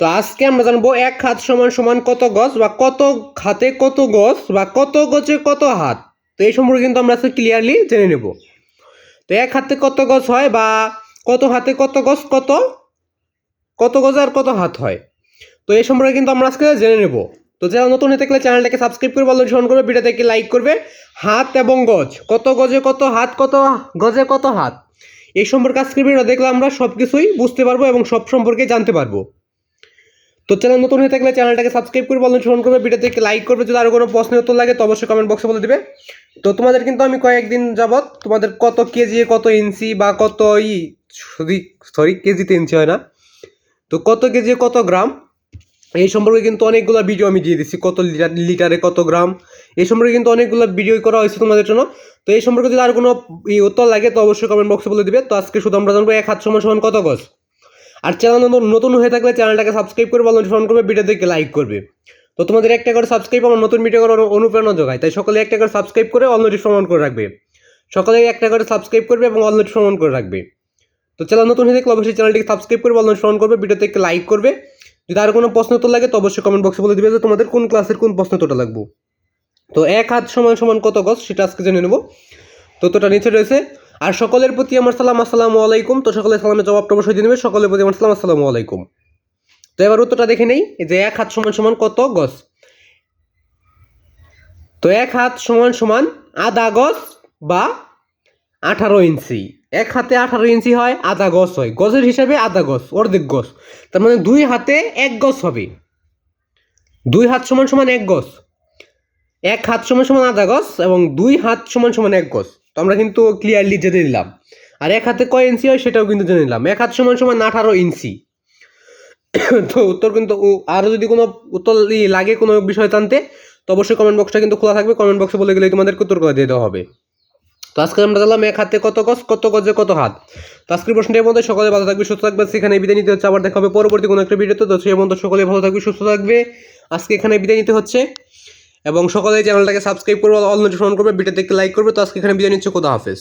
তো আজকে আমরা জানব এক হাত সমান সমান কত গজ বা কত হাতে কত গজ বা কত গজে কত হাত। তো এই সম্পর্কে কিন্তু আমরা আজকে ক্লিয়ারলি জেনে নেব। তো এক হাতে কত গজ হয় বা কত হাতে কত গজ কত কত গজ আর কত হাত হয়। তো এই সম্পর্কে কিন্তু আমরা আজকে জেনে নেব। তো যারা নতুন হয়ে থাকলে চ্যানেলটাকে সাবস্ক্রাইব করে বলো ফোন করবে ভিডিওটাকে লাইক করবে। হাত এবং গজ, কত গজে কত হাত, কত গজে কত হাত। এই সম্পর্কে আজকের ভিডিও দেখলে আমরা সব কিছুই বুঝতে পারব এবং সব সম্পর্কে জানতে পারব। তো চ্যানেল নতুন হয়ে থাকলে চ্যানেলটাকে সাবস্ক্রাইব করে বলুন ফোন করবে ভিডিওতে লাইক করবে, যদি আরও কোনো প্রশ্নের উত্তর লাগে তো অবশ্যই কমেন্ট বক্সে বলে দিবে। তো তোমাদের কিন্তু আমি কয়েকদিন যাবৎ তোমাদের কত কেজি কত ইঞ্চি বা কত ই, সরি সরি কেজিতে ইঞ্চি হয় না। তো কত কেজি কত গ্রাম এই সম্পর্কে কিন্তু অনেকগুলো ভিডিও আমি দিয়ে দিচ্ছি, কত লিটার লিটারে কত গ্রাম এই সম্পর্কে কিন্তু অনেকগুলো ভিডিও করা হয়েছে তোমাদের জন্য। তো এই সম্পর্কে যদি আর কোনো উত্তর লাগে তো অবশ্যই কমেন্ট বক্সে বলে দিবে। তো আজকে শুধু আমরা জানব এক হাত সমান সমান কত গজ। আর চ্যানেল নতুন হয়ে থাকলে চ্যানেলটাকে সাবস্ক্রাইব করে বলো ফোন করবে ভিডিও দেখে লাইক করবে। তো তোমাদের একটা করে সাবস্ক্রাইব আমার নতুন ভিডিও করার অনুপ্রেরণা যোগায়, তাই সকলে একটা করে সাবস্ক্রাইব করে অল নোটিফিকেশন করে রাখবে। সকলে একটা করে সাবস্ক্রাইব করবে এবং অল নোটিফিকেশন করে রাখবে। তো চ্যানেল নতুন হয়ে থাকলে অবশ্যই চ্যানেলটিকে সাবস্ক্রাইব করে অল নোটিফিকেশন করবে ভিডিওতে একটু লাইক করবে। যদি আর কোনো প্রশ্ন উত্তর লাগে তো অবশ্যই কমেন্ট বক্সে বলে দিবে যে তোমাদের কোন ক্লাসের কোন প্রশ্ন উত্তরটা লাগবে। তো এক হাত সমান সমান কত গজ, সেটা আজকে জেনে নেব। তো তোটা নিচে রয়েছে। আর সকলের প্রতি আমার সালাম, আসসালামু আলাইকুম। তো সকলের সালামের জবাবটা অবশ্যই দিয়ে নেবে। সকলের প্রতি আমার সালাম, আসসালামু আলাইকুম। তো এবার উত্তরটা দেখে নেই। যে এক হাত সমান সমান কত গজ? তো এক হাত সমান সমান আধা গজ বা আঠারো ইঞ্চি। এক হাতে আঠারো ইঞ্চি হয়, আধা গজ হয়। গজের হিসাবে আধা গজ, অর্ধেক গজ। তার মানে দুই হাতে এক গজ হবে। দুই হাত সমান সমান এক গজ। এক হাত সমান সমান আধা গজ এবং দুই হাত সমান সমান এক গজ। তো আমরা কিন্তু ক্লিয়ারলি জেনে নিলাম। আর এক হাতে কয় ইঞ্চি হয় সেটাও কিন্তু জেনে নিলাম। এক হাত সমান সমান আঠারো ইঞ্চি তো উত্তর কিন্তু আরও যদি কোনো উত্তর লাগে কোনো বিষয় জানতে, তো অবশ্যই কমেন্ট বক্সটা কিন্তু খোলা থাকবে। কমেন্ট বক্সে বলে গেলে তোমাদেরকে উত্তর করে দিয়ে দেওয়া হবে। তো আজকে আমরা জানলাম এক হাতে কত গজ, কত গজে কত হাত। তো আজকের প্রশ্নটির মধ্যে সকলে ভালো থাকবে, সুস্থ থাকবে সেখানে বিদায় নিতে হচ্ছে। আবার দেখা হবে পরবর্তী কোনো একটা ভিডিওতে। তো সেই মধ্যে সকলে ভালো থাকবে, সুস্থ থাকবে। আজকে এখানে বিদায় নিতে হচ্ছে। এবং সকলে চ্যানেলটাকে সাবস্ক্রাইব করবে, অল নোটিফিকেশন করবে ভিডিওতে লাইক করবে। তো আজকে এখানে বিদায় নিচ্ছে, খোদা হাফেজ।